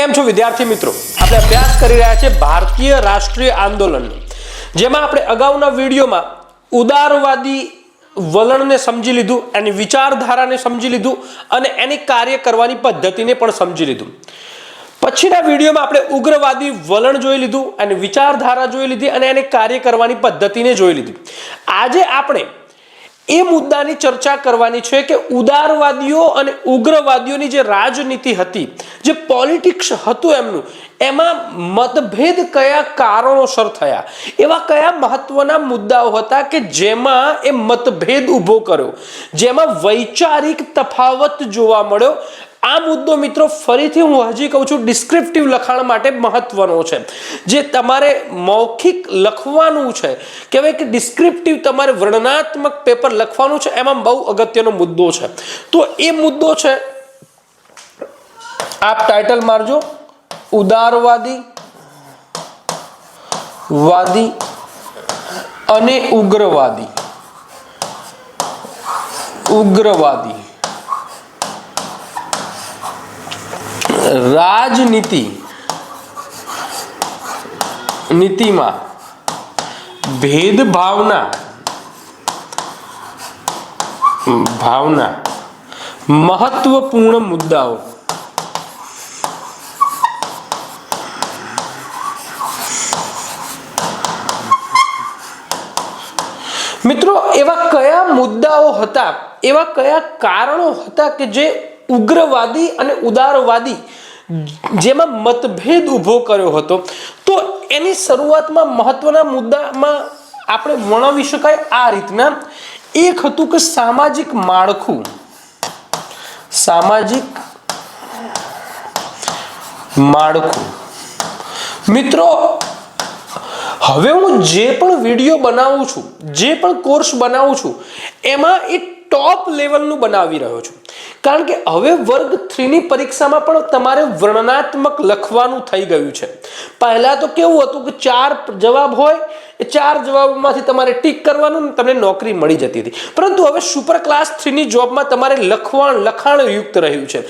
કેમ છો વિદ્યાર્થી મિત્રો? આપણે અભ્યાસ કરી રહ્યા છીએ ભારતીય રાષ્ટ્રીય આંદોલન જેમાં આપણે અગાઉના વિડીયોમાં ઉદારવાદી વલણને સમજી લીધું, એની વિચારધારાને સમજી લીધું અને એની કાર્ય કરવાની પદ્ધતિને પણ સમજી લીધું. પછીના વિડીયોમાં આપણે ઉગ્રવાદી વલણ જોઈ લીધું અને વિચારધારા જોઈ લીધી અને એને કાર્ય કરવાની પદ્ધતિને જોઈ લીધી. આજે આપણે એ મુદ્દાની ચર્ચા કરવાની છે કે ઉદારવાદીઓ અને ઉગ્રવાદીઓની જે રાજનીતિ હતી, જે પોલિટિક્સ હતું એમનું, એમાં મતભેદ કયા કારણોસર થયા? એવા કયા મહત્વના મુદ્દાઓ હતા કે જેમાં એ મતભેદ ઊભો કર્યો? જેમાં વૈચારિક તફાવત જોવા મળ્યો? આ મુદ્દો મિત્રો ફરીથી હું હજી કહું છું ડિસ્ક્રિપ્ટિવ લખાણ માટે મહત્વનો છે. જે તમારે મૌખિક લખવાનું છે, કહેવાય કે ડિસ્ક્રિપ્ટિવ તમારે વર્ણનાત્મક પેપર લખવાનું છે, એમાં બહુ અગત્યનો મુદ્દો છે. તો એ મુદ્દો છે, આપ ટાઇટલ મારજો, ઉદારવાદી, વાદી અને ઉગ્રવાદી. ઉગ્રવાદી. રાજનીતિ નીતિમાં ભેદભાવના ભાવના મહત્વપૂર્ણ મુદ્દાઓ મિત્રો, એવા કયા મુદ્દાઓ હતા, એવા કયા કારણો હતા કે જે ઉગ્રવાદી અને ઉદારવાદી જેમાં મતભેદ ઊભો કર્યો હતો. તો એની શરૂઆતમાં મહત્વના મુદ્દામાં આપણે વર્ણવી શકાય આ રીતના. એક હતું કે સામાજિક માળખું. સામાજિક માળખું. મિત્રો, હવે હું જે પણ વીડિયો બનાવું છું, જે પણ કોર્સ બનાવું છું, એમાં એ ટોપ લેવલનું બનાવી રહ્યો છું. કારણ કે હવે વર્ગ થ્રીની પરીક્ષામાં પણ તમારે વર્ણનાત્મક લખવાનું થઈ ગયું છે. પહેલા તો કેવું હતું કે ચાર જવાબ હોય એ ચાર જવાબમાંથી તમારે ટીક કરવાનું તમને નોકરી મળી જતી હતી. પરંતુ હવે સુપર ક્લાસ થ્રીની જોબમાં તમારે લખવાણ, લખાણ યુક્ત રહ્યું છે.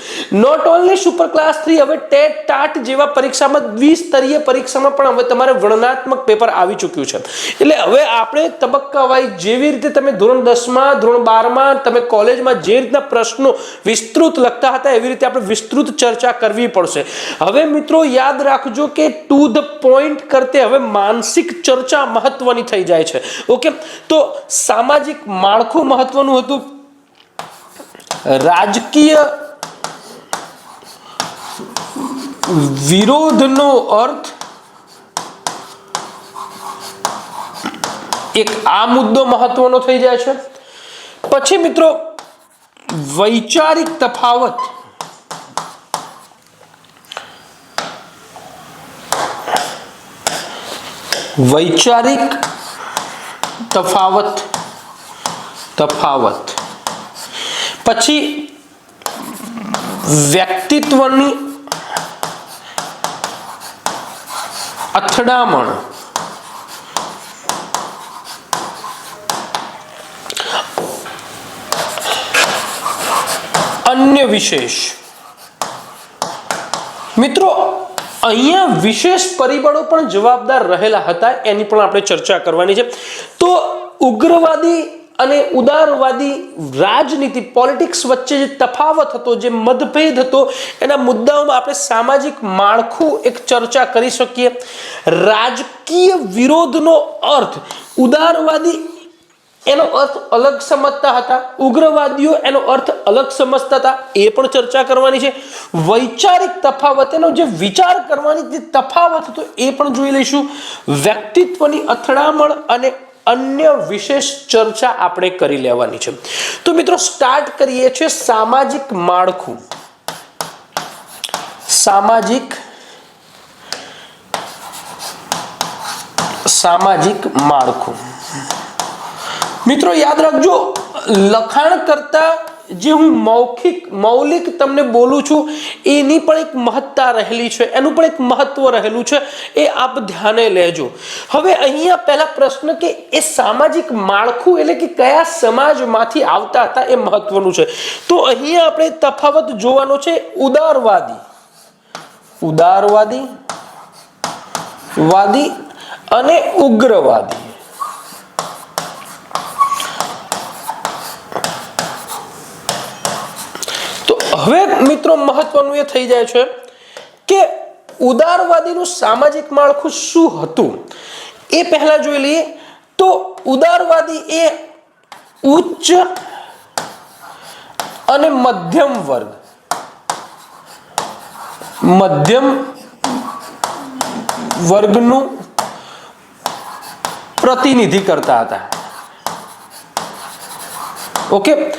Not only super class three હવે ટેટ ટાટ જેવા પરીક્ષામાં દ્વિસ્તરીય પરીક્ષામાં પણ હવે તમારે વર્ણનાત્મક પેપર આવી ચૂક્યું છે. એટલે હવે આપણે તબક્કા વાઇઝ જેવી રીતે તમે ધોરણ દસમાં, ધોરણ બારમાં, તમે કોલેજમાં જે રીતના પ્રશ્નો વિસ્તૃત લખતા હતા, એવી રીતે આપણે વિસ્તૃત ચર્ચા કરવી પડશે. હવે મિત્રો યાદ રાખજો કે ટુ ધ પોઈન્ટ કરતે હવે માનસિક ચર્ચા મહત્વની થઈ જાય છે. ઓકે? તો સામાજિક માળખું મહત્વનું હતું? રાજકીય વિરોધનો અર્થ એક આ મુદ્દો મહત્વનો થઈ જાય છે. પછી મિત્રો, વૈચારિક તફાવત. વૈચારિક તફાવત. તફાવત. પછી વ્યક્તિત્વની અથડામણ. અન્ય વિશેષ. મિત્રો અહીંયા વિશેષ પરિબળો પણ જવાબદાર રહેલા હતા, એની પણ આપણે ચર્ચા કરવાની છે. તો ઉગ્રવાદી અને ઉદારવાદી રાજનીતિ, પોલિટિક્સ વચ્ચે જે તફાવત હતો, જે મતભેદ હતો, એના મુદ્દાઓમાં આપણે સામાજિક માળખું એક ચર્ચા કરી શકીએ. રાજકીય વિરોધનો અર્થ, ઉદારવાદી એનો અર્થ અલગ સમજતા હતા. ઉગ્રવાદીઓ એનો અર્થ અલગ સમજતા હતા. એ પણ ચર્ચા કરવાની છે. વૈચારિક તફાવત, એનો જે વિચાર કરવાની જે તફાવત હતો, એ પણ જોઈ લઈશું. વ્યક્તિત્વની અથડામણ અને અન્ય વિશેષ ચર્ચા આપણે કરી લેવાની છે. તો મિત્રો સ્ટાર્ટ કરીએ છીએ સામાજિક માળખું. સામાજિક સામાજિક માળખું. મિત્રો, યાદ રાખજો, લખાણ કરતા જે હું મૌખિક, મૌલિક તમને બોલું છું, એની પણ એક મહત્તા રહેલી છે, એનું પણ એક મહત્વ રહેલું છે, એ આપ ધ્યાને લેજો. હવે અહીંયા પહેલા પ્રશ્ન કે એ સામાજિક માળખું એટલે કે કયા સમાજમાંથી આવતા હતા એ મહત્વનું છે. તો અહીંયા આપણે તફાવત જોવાનો છે, ઉદારવાદી. ઉદારવાદી, વાદી અને ઉગ્રવાદી તો હવે મિત્રો, મહત્વનું એ થઈ જાય છે કે ઉદારવાદીનું સામાજિક માળખું શું હતું? એ પહેલા જોઈ લઈએ તો ઉદારવાદી એ ઉચ્ચ અને મધ્યમ વર્ગ. મધ્યમ વર્ગનું પ્રતિનિધિ કરતા હતા. ઓકે?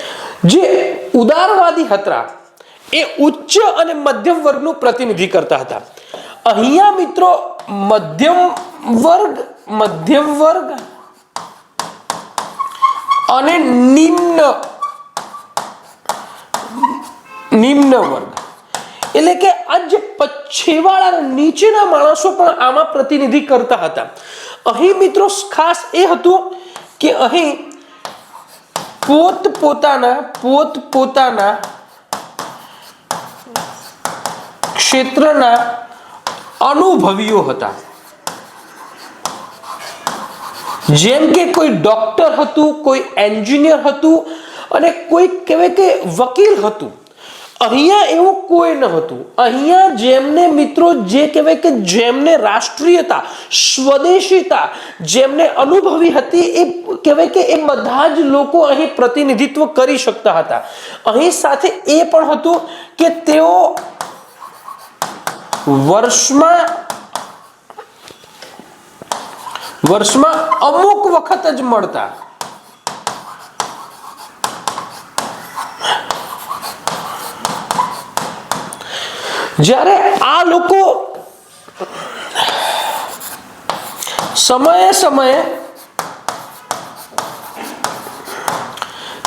જે ઉદારવાદી હતા એ ઉચ્ચ અને મધ્યમ વર્ગનું પ્રતિનિધિ કરતા હતા. અહીંયા મિત્રો મધ્યમ વર્ગ મધ્યમ વર્ગ અને નિમ્ન નિમ્ન વર્ગ. એટલે કે આ જે પછેવાળા નીચેના માણસો પણ આમાં પ્રતિનિધિ કરતા હતા. અહીં મિત્રો ખાસ એ હતું કે અહીં પોત પોતાના પોત પોતાના ક્ષેત્રના અનુભવીઓ હતા. જેમ કે કોઈ ડોક્ટર હતું, કોઈ એન્જિનિયર હતું અને કોઈ કહેવાય કે વકીલ હતું. અહીંયા એવું કોઈ ન હતું. અહીંયા જેમને મિત્રો જે કહેવાય કે જેમને રાષ્ટ્રીયતા, સ્વદેશીતા જેમને અનુભવી હતી એ કહેવાય કે એ બધા જ લોકો અહીં પ્રતિનિધિત્વ કરી શકતા હતા. અહીં સાથે એ પણ હતું કે તેઓ વર્ષમાં વર્ષમાં અમુક વખત જ મળતા જ્યારે આ લોકો સમયે સમયે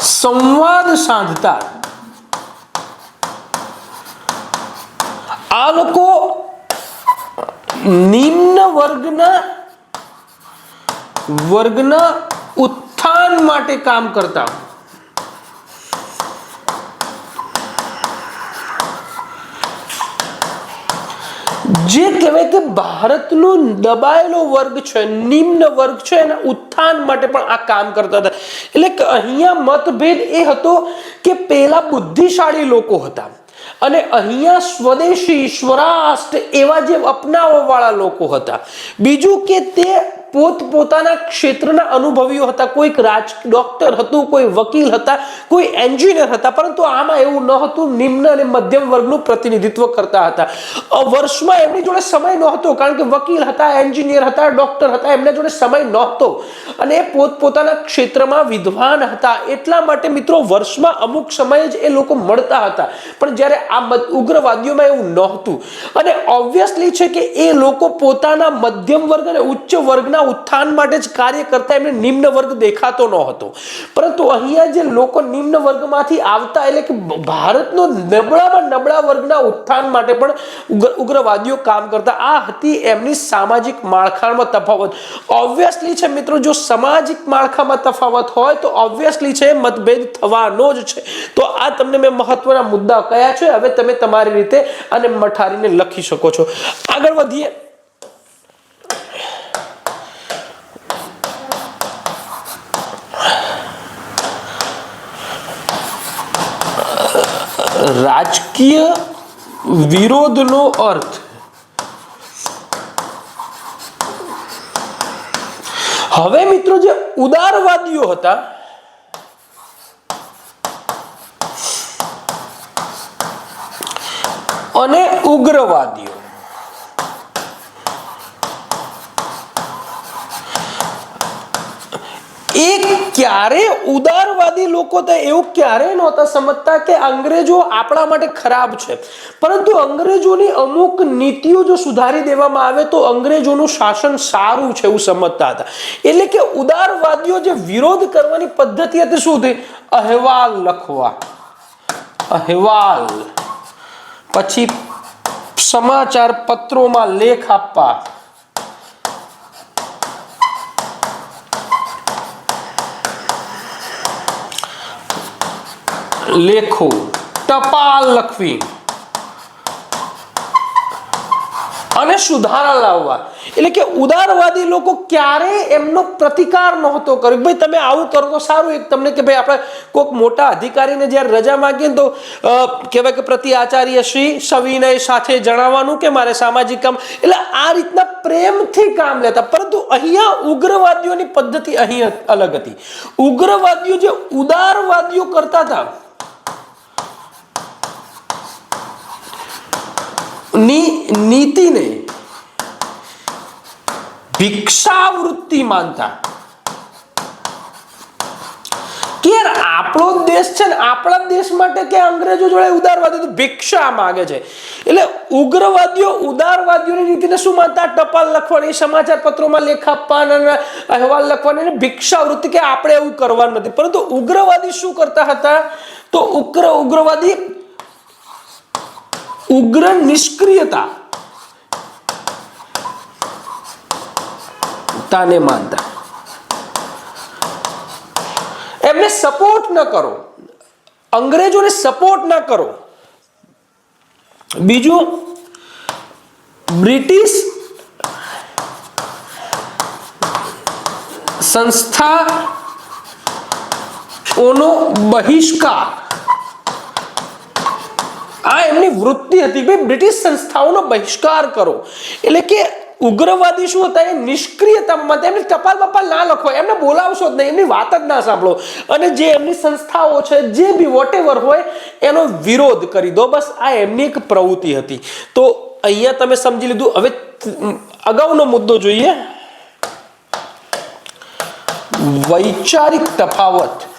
સંવાદ સાધતા આ લોકો નિમ્ન વર્ગના વર્ગના ઉત્થાન માટે કામ કરતા જે કહેવાય કે ભારતનો દબાયેલો વર્ગ છે, નિમ્ન વર્ગ છે, એના ઉત્થાન માટે પણ આ કામ કરતા હતા. એટલે અહીંયા મતભેદ એ હતો કે પેલા બુદ્ધિશાળી લોકો હતા. અને અહીંયા સ્વદેશી સ્વરાષ્ટ્ર એવા જે અપનાવવાવાળા લોકો હતા. બીજું કે તે પોત પોતાના ક્ષેત્રના અનુભવીઓ હતા. કોઈક રાજ ડોક્ટર હતું, કોઈ વકીલ હતા, કોઈ એન્જિનિયર હતા, પરંતુ આમાં એવું ન હતું. નિમ્ન અને મધ્યમ વર્ગનું પ્રતિનિધિત્વ કરતા હતા. વર્ષમાં એમની જોડે સમય નહોતો, કારણ કે વકીલ હતા એન્જિનિયર હતા ડોક્ટર હતા, એમના જોડે સમય નહોતો. અને એ પોત પોતાના ક્ષેત્રમાં વિદ્વાન હતા. એટલા માટે મિત્રો વર્ષમાં અમુક સમયે જ એ લોકો મળતા હતા. પણ જ્યારે આ ઉગ્રવાદીઓમાં એવું નહોતું. અને ઓબ્વિયસલી છે કે એ લોકો પોતાના મધ્યમ વર્ગ અને ઉચ્ચ વર્ગના ઉત્થાન માટે જ કાર્ય કરતા એમને નિમ્ન વર્ગ દેખાતો ન હતો. પરંતુ અહીંયા જે લોકો નિમ્ન વર્ગમાંથી આવતા, એટલે કે ભારતનો નબળામાં નબળા વર્ગના ઉત્થાન માટે પણ ઉગ્રવાદીઓ કામ કરતા, આ હતી એમની સામાજિક માળખામાં તફાવત. ઓબ્વિયસલી છે મિત્રો, જો સામાજિક માળખામાં તફાવત હોય, તો ઓબ્વિયસલી છે મતભેદ થવાનો જ છે. તો આ તમને મેં મહત્વના મુદ્દા કયા છે, હવે તમે તમારી રીતે અને મઠારીને લખી શકો છો. આગળ વધીએ. રાજકીય વિરોધનો અર્થ. હવે મિત્રો જે ઉદારવાદીઓ હતા અને ઉગ્રવાદીઓ એ ક્યારે ઉદારવાદી લોકો તો એવું ક્યારે નહોતા સમજતા કે અંગ્રેજો આપણા માટે ખરાબ છે. પરંતુ અંગ્રેજોની અમુક નીતિઓ જો સુધારી દેવામાં આવે તો અંગ્રેજોનું શાસન સારું છે એવું સમજતા હતા. એટલે કે ઉદારવાદીઓ જે વિરોધ કરવાની પદ્ધતિ હતી શું હતી? અહેવાલ લખવા. અહેવાલ. પછી સમાચાર પત્રોમાં લેખ આપવા. લેખો, ટપાલ લખવી. અને સુધારા લાવવા. એટલે કે ઉદારવાદી લોકો ક્યારે એમનો પ્રતિકાર નહોતો કર્યો. ભાઈ, તમે આવું કરો તો સારું. એક તમને કે ભાઈ, આપણે કોઈક મોટા અધિકારીને જ્યારે રજા માંગીએ ને તો કહેવાય કે પ્રતિ આચાર્ય શ્રી સવિનય સાથે જણાવવાનું કે મારે સામાજિક કામ. એટલે આ રીતના પ્રેમથી કામ લેતા. પરંતુ અહીંયા ઉગ્રવાદીઓની પદ્ધતિ અહીં અલગ હતી. ઉગ્રવાદીઓ જે ઉદારવાદીઓ કરતા હતા ની, નીતિને ભિક્ષાવૃત્તિ માનતા. કે આપણો દેશ છે ને, આપણા દેશ માટે કે અંગ્રેજો જોડે ઉદારવાદી ભિક્ષા માગે છે. એટલે ઉગ્રવાદીઓ ઉદારવાદીઓની નીતિને શું માનતા? ટપાલ લખવાની, સમાચાર પત્રોમાં લેખ આપવાના અહેવાલ લખવાની ભિક્ષાવૃત્તિ કે આપણે એવું કરવાનું નથી. પરંતુ ઉગ્રવાદી શું કરતા હતા? તો ઉગ્ર, ઉગ્રવાદી ઉગ્ર નિષ્ક્રિયતા. તાને માનતા. એમને સપોર્ટ ન કરો. અંગ્રેજોને સપોર્ટ ન કરો. બીજું, બ્રિટિશ સંસ્થાઓનો બહિષ્કાર. આ એમની વૃત્તિ હતી ભાઈ બ્રિટિશ સંસ્થાઓનો બહિષ્કાર કરો. એટલે કે ઉગ્રવાદી શું હતા? એ નિષ્ક્રિયતામાં. એમને ટપાલ બપાલ ના લખો. એમને બોલાવશો જ નહીં, એમની વાત જ ના સાંભળો. અને જે એમની સંસ્થાઓ છે, જે બી વોટેવર હોય, એનો વિરોધ કરી દો. બસ આ એમની એક પ્રવૃત્તિ હતી. તો અહીંયા તમે સમજી લીધું. હવે અગાઉનો મુદ્દો જોઈએ. વૈચારિક તફાવત.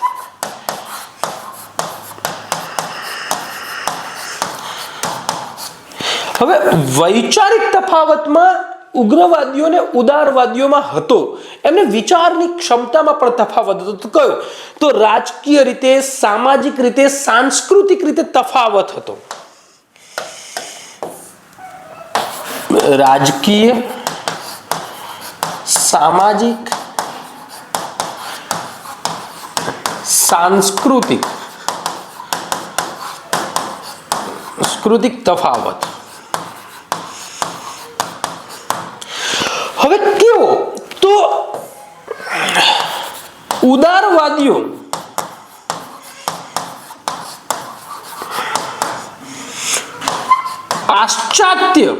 હવે વૈચારિક તફાવતમાં ઉગ્રવાદીઓને ઉદારવાદીઓમાં હતો. એમને વિચારની ક્ષમતામાં પણ તફાવત હતો. તો કયો? તો રાજકીય રીતે, સામાજિક રીતે, સાંસ્કૃતિક રીતે તફાવત હતો. રાજકીય, સામાજિક, સાંસ્કૃતિક સાંસ્કૃતિક તફાવત હવે કેવો તો ઉદારવાદીઓ. પાશ્ચાત્ય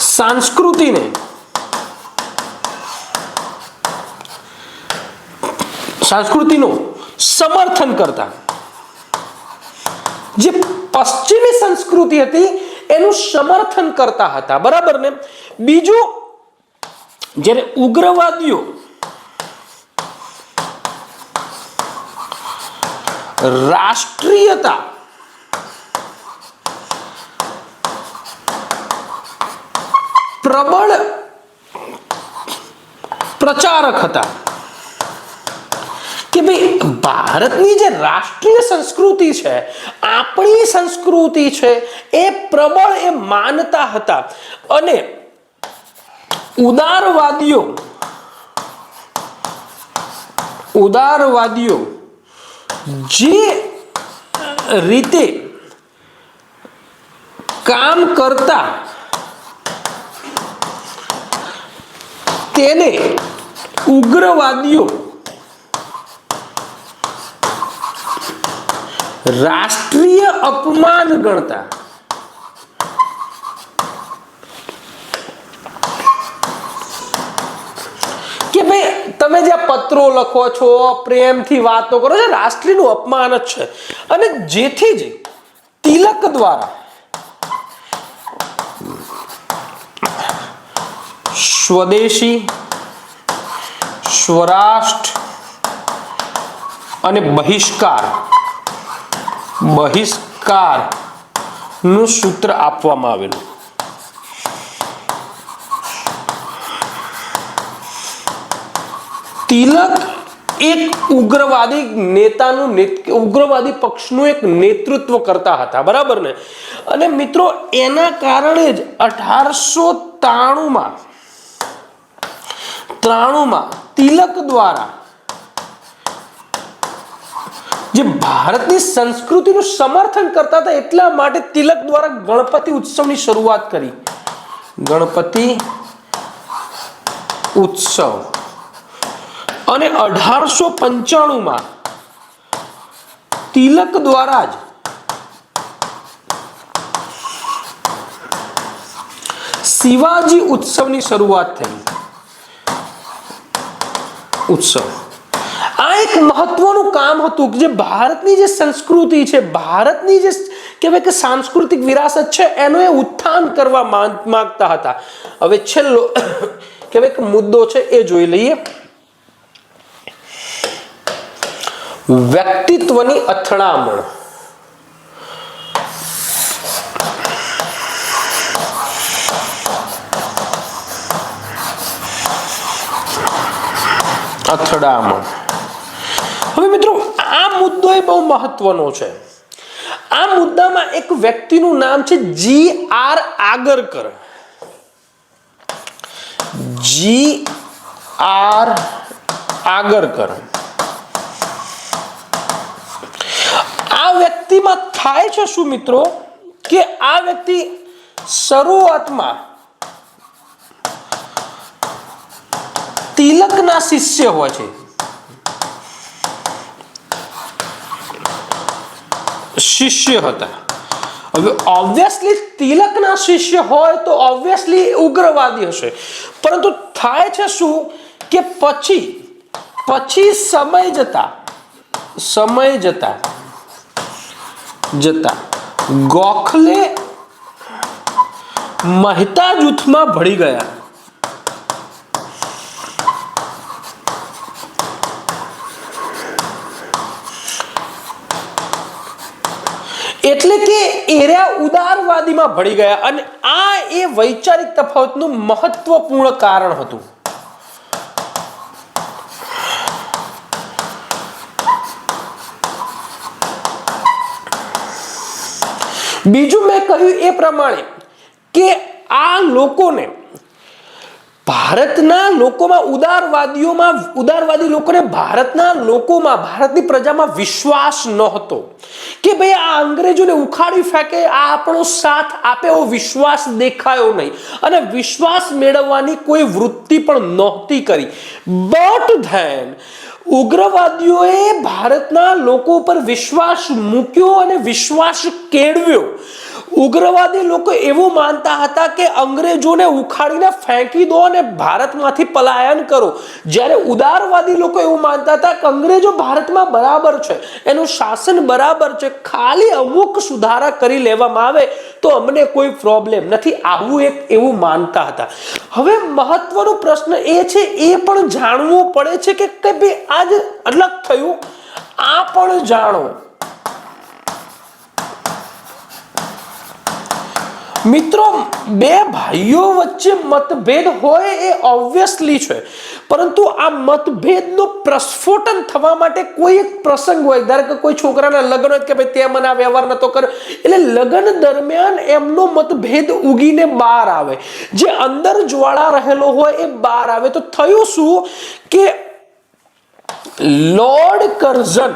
સંસ્કૃતિને સંસ્કૃતિનું સમર્થન કરતા. જે પશ્ચિમી સંસ્કૃતિ હતી એનું સમર્થન કરતા હતા. બરાબર ને? બીજું, જ્યારે ઉગ્રવાદીઓ રાષ્ટ્રીયતા. પ્રબળ પ્રચારક હતા. કે ભાઈ, ભારતની જે રાષ્ટ્રીય સંસ્કૃતિ છે, આપણી સંસ્કૃતિ છે, એ પ્રબળ, એ માનતા હતા. અને ઉદારવાદીઓ ઉદારવાદીઓ જે રીતે કામ કરતા તેને ઉગ્રવાદીઓ રાષ્ટ્રીય અપમાન ગણતા કે ભાઈ તમે જે પત્રો લખો છો, પ્રેમથી વાતો કરો છો, રાષ્ટ્રીયનું અપમાન જ છે. અને જેથી જ તિલક દ્વારા સ્વદેશી, સ્વરાષ્ટ્ર અને બહિષ્કાર બહિષ્કારનું સૂત્ર આપવામાં આવેલું. તિલક એક ઉગ્રવાદી નેતાનું ઉગ્રવાદી પક્ષનું એક નેતૃત્વ કરતા હતા, બરાબર ને? અને મિત્રો, એના કારણે જ અઢારસો ત્રાણુંમાં ત્રાણુંમાં તિલક દ્વારા જે ભારતની સંસ્કૃતિનું સમર્થન કરતા હતા એટલા માટે તિલક દ્વારા ગણપતિ ઉત્સવની શરૂઆત કરી. ગણપતિ ઉત્સવ. અને અઢારસો પંચાણુંમાં તિલક દ્વારા જ શિવાજી ઉત્સવની શરૂઆત થઈ. ઉત્સવ. આ એક મહત્વનું કામ હતું કે જે ભારતની જે સંસ્કૃતિ છે, ભારતની જે કહેવાય કે સાંસ્કૃતિક વિરાસત છે, એનું એ ઉત્થાન કરવા માંગ- માંગતા હતા. હવે છેલ્લો કહેવાય કે મુદ્દો છે એ જોઈ લઈએ. વ્યક્તિત્વની અથડામણ. અથડામણ. હવે મિત્રો, આ મુદ્દો એ બહુ મહત્વનો છે. આ મુદ્દામાં એક વ્યક્તિનું નામ છે જી આર આગરકર. જી આર આગરકર આ વ્યક્તિમાં થાય છે શું મિત્રો? કે આ વ્યક્તિ શરૂઆતમાં તિલકના શિષ્ય હોય છે. શિષ્ય હતા. હવે ઓબ્વિયસલી તિલકના શિષ્ય હોય તો ઓબ્વિયસલી ઉગ્રવાદી હશે. પરંતુ થાય છે શું? કે પછી પછી સમય જતા સમય જતા જતા. ગોખલે મહેતા જૂથમાં ભળી ગયા. એટલે કે એરિયા ઉદારવાદીમાં ભળી ગયા અને આ એ વૈચારિક તફાવતનું મહત્વપૂર્ણ કારણ હતું. બીજું મેં કહ્યું એ પ્રમાણે કે આ લોકોને ભારતના લોકોમાં ઉદારવાદીઓમાં ઉદારવાદી લોકોને ભારતના લોકોમાં, ભારતની પ્રજામાં વિશ્વાસ નહોતો કે ભાઈ આ અંગ્રેજોને ઉખાડી ફેંકે, આ આપણો સાથ આપે એવો વિશ્વાસ દેખાયો નહીં. અને વિશ્વાસ મેળવવાની કોઈ વૃત્તિ પણ નહોતી કરી. બટ ધેન ઉગ્રવાદીઓએ ભારતના લોકો પર વિશ્વાસ મૂક્યો અને વિશ્વાસ કેળવ્યો. ઉગ્રવાદી લોકો એવું માનતા હતા કે અંગ્રેજોને ઉખાડીને ફેંકી દો અને ભારતમાંથી પલાયન કરો. જ્યારે ઉદારવાદી લોકો એવું માનતા હતા કે અંગ્રેજો ભારતમાં બરાબર છે, એનું શાસન બરાબર છે, ખાલી અમુક સુધારા કરી લેવામાં આવે, તો અમને કોઈ પ્રોબ્લેમ નથી. આવું એક એવું માનતા હતા. હવે મહત્વનો પ્રશ્ન એ છે, એ પણ જાણવું પડે છે કે ભાઈ આજ અલગ થયું. આ પણ જાણો. મિત્રો, બે ભાઈઓ વચ્ચે મતભેદ હોય એ ઓબ્વિયસલી છે. પરંતુ આ મતભેદનો પ્રસ્ફોટન થવા માટે કોઈ એક પ્રસંગ હોય. ધારો કે કોઈ છોકરાના લગ્ન હોય કે ભાઈ તે મને આ વ્યવહાર નતો કર્યો. એટલે લગ્ન દરમિયાન એમનો મતભેદ ઉગીને બહાર આવે. જે અંદર જ્વાળા રહેલો હોય એ બહાર આવે. તો થયું શું? કે લોર્ડ કરઝન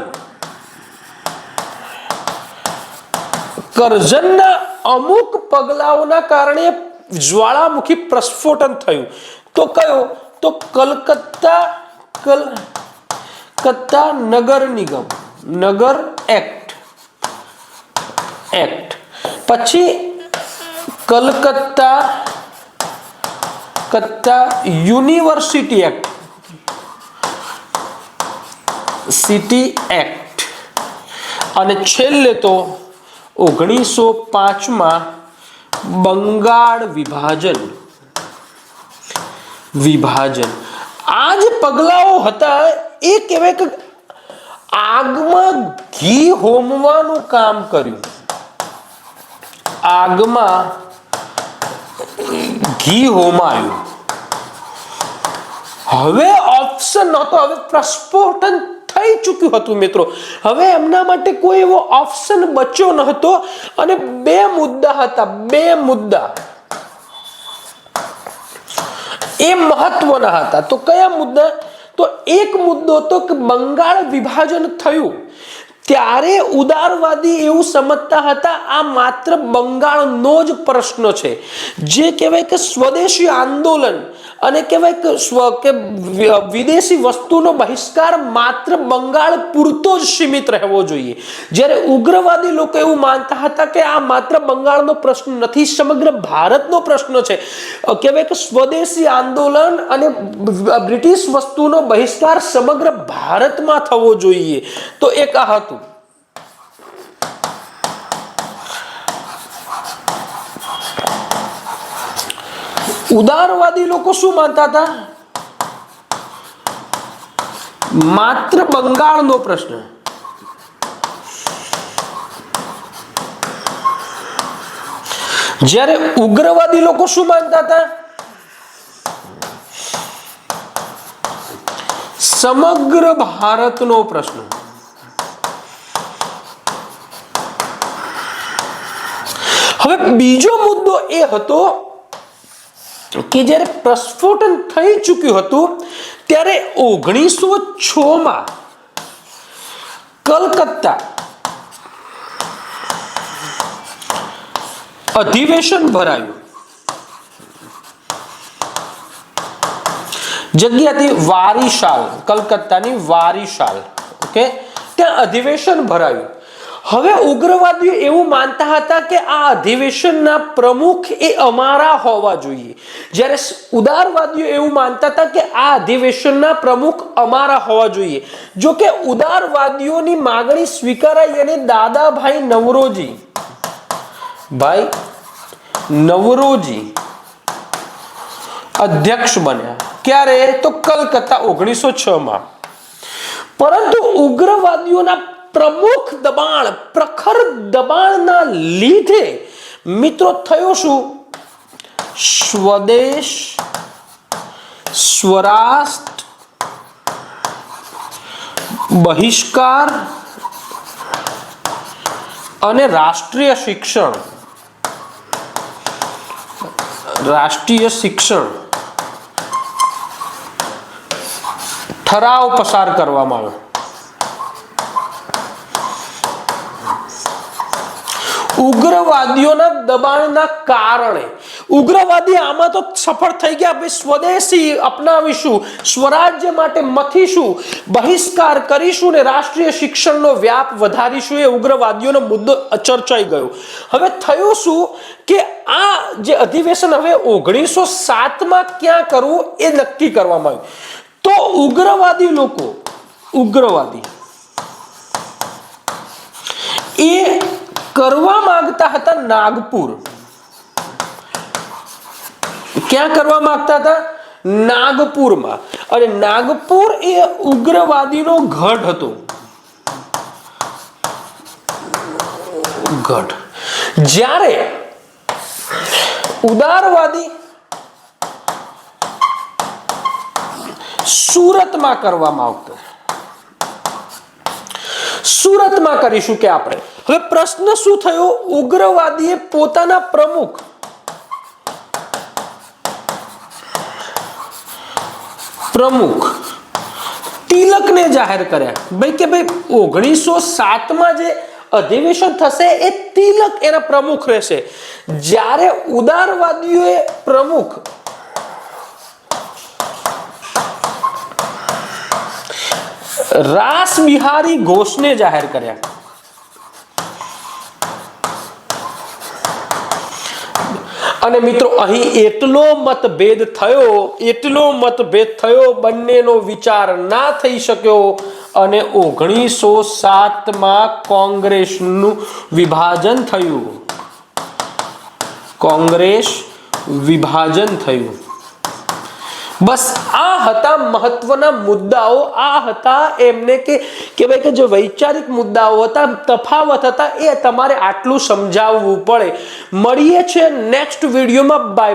કરજનના અમુક પગલાઓના કારણે જ્વાળામુખી પ્રસ્ફોટન થયું. તો કયો? તો કલકત્તા કલકત્તા નગર નિગમ, નગર એક્ટ. એક્ટ. પછી કલકત્તા, કત્તા યુનિવર્સિટી એક્ટ. City act. અને છેલ્લે તો ઓગણીસો પાંચમાં બંગાળ વિભાજન. વિભાજન. આ જે પગલાઓ હતા, એ કહેવાય કે આગમાં ઘી હોમવાનું કામ કર્યું. આગમાં ઘી હોમાયું. હવે ઓપ્શન નહોતો. હવે પ્રસ્ફોટન થઈ ચૂક્યું હતું મિત્રો. હવે એમના માટે કોઈ એવો ઓપ્શન બચ્યો ન હતો અને બે મુદ્દા હતા, બે મુદ્દા. એ મહત્વના હતા. તો કયા મુદ્દા? તો એક મુદ્દો તો કે બંગાળ વિભાજન થયું. ત્યારે ઉદારવાદી એવું સમજતા હતા, આ માત્ર બંગાળનો જ પ્રશ્ન છે. જે કહેવાય કે સ્વદેશી આંદોલન અને કહેવાય કે સ્વ કે વિદેશી વસ્તુનો બહિષ્કાર માત્ર બંગાળ પૂરતો જ સીમિત રહેવો જોઈએ. જ્યારે ઉગ્રવાદી લોકો એવું માનતા હતા કે આ માત્ર બંગાળનો પ્રશ્ન નથી, સમગ્ર ભારતનો પ્રશ્ન છે. કહેવાય કે સ્વદેશી આંદોલન અને બ્રિટિશ વસ્તુનો બહિષ્કાર સમગ્ર ભારતમાં થવો જોઈએ. તો એક આ હતું. ઉદારવાદી લોકો શું માનતા હતા? માત્ર બંગાળનો પ્રશ્ન. જ્યારે ઉગ્રવાદી લોકો શું માનતા હતા? સમગ્ર ભારતનો પ્રશ્ન. હવે બીજો મુદ્દો એ હતો કે જ્યારે પ્રસ્ફોટન થઈ ચૂક્યું હતું, ત્યારે ઓગણીસો છ માં કલકત્તા અધિવેશન ભરાયું. જગ્યાથી વારીશાલ, કલકત્તાની વારીશાલ, ઓકે? ત્યાં અધિવેશન ભરાયું. હવે ઉગ્રવાદીઓ એવું માનતા હતા કે આ અધિવેશનના પ્રમુખ એ અમારા હોવા જોઈએ. જ્યારે ઉદારવાદીઓ એવું માનતા હતા કે આ અધિવેશનના પ્રમુખ અમારા હોવા જોઈએ. જો કે ઉદારવાદીઓની માગણી સ્વીકારાઈ અને દાદાભાઈ નવરોજી. ભાઈ નવરોજી અધ્યક્ષ બન્યા. ક્યારે? તો કલકત્તા ઓગણીસો છ માં પરંતુ ઉગ્રવાદીઓના પ્રમુખ દબાણ, પ્રખર દબાણના લીધે મિત્રો થયો શું? સ્વદેશ, સ્વરાષ્ટ્ર, બહિષ્કાર અને રાષ્ટ્રીય શિક્ષણ. રાષ્ટ્રીય શિક્ષણ. ઠરાવ પસાર કરવામાં આવ્યો. ઉગ્રવાદીઓના દબાણના કારણે. ઉગ્રવાદી આમાં તો સફળ થઈ ગયા. ભાઈ સ્વદેશી અપનાવીશું, સ્વરાજ્ય માટે મથીશું, બહિષ્કાર કરીશું ને રાષ્ટ્રીય શિક્ષણનો વ્યાપ વધારીશું એ ઉગ્રવાદીઓનો મુદ્દો ચર્ચાઈ ગયો. હવે થયું શું કે આ જે અધિવેશન હવે ઓગણીસો સાતમાં ક્યાં કરવું એ નક્કી કરવામાં આવ્યું. તો ઉગ્રવાદી લોકો, ઉગ્રવાદી, એ કરવા માંગતા હતા નાગપુર. ક્યાં કરવા માંગતા હતા? નાગપુરમાં. અને નાગપુર એ ઉગ્રવાદીનો ગઢ હતો. ગઢ. જ્યારે ઉદારવાદી સુરતમાં કરવામાં આવતો. સુરતમાં કરીશું કે આપણે? હવે પ્રશ્ન શું થયો? ઉગ્રવાદીએ પોતાના પ્રમુખ પ્રમુખ તિલકને જાહેર કર્યા. ભાઈ કે ભાઈ, ઓગણીસો સાતમાં જે અધિવેશન થશે, એ તિલક એના પ્રમુખ રહેશે. જ્યારે ઉદારવાદીઓએ પ્રમુખ રાસ બિહારી ઘોષને જાહેર કર્યા. અને મિત્રો, અહીં એટલો મતભેદ થયો, એટલો મતભેદ થયો, બંનેનો વિચાર ના થઈ શક્યો અને ઓગણીસો સાતમાં કોંગ્રેસનું વિભાજન થયું. કોંગ્રેસ વિભાજન થયું. બસ આ હતા મહત્વના મુદ્દાઓ. આ હતા એમને કે કહેવાય કે જે વૈચારિક મુદ્દાઓ હતા, તફાવત હતા, એ તમારે આટલું સમજાવવું પડે. મળીએ છે નેક્સ્ટ વિડીયોમાં બાય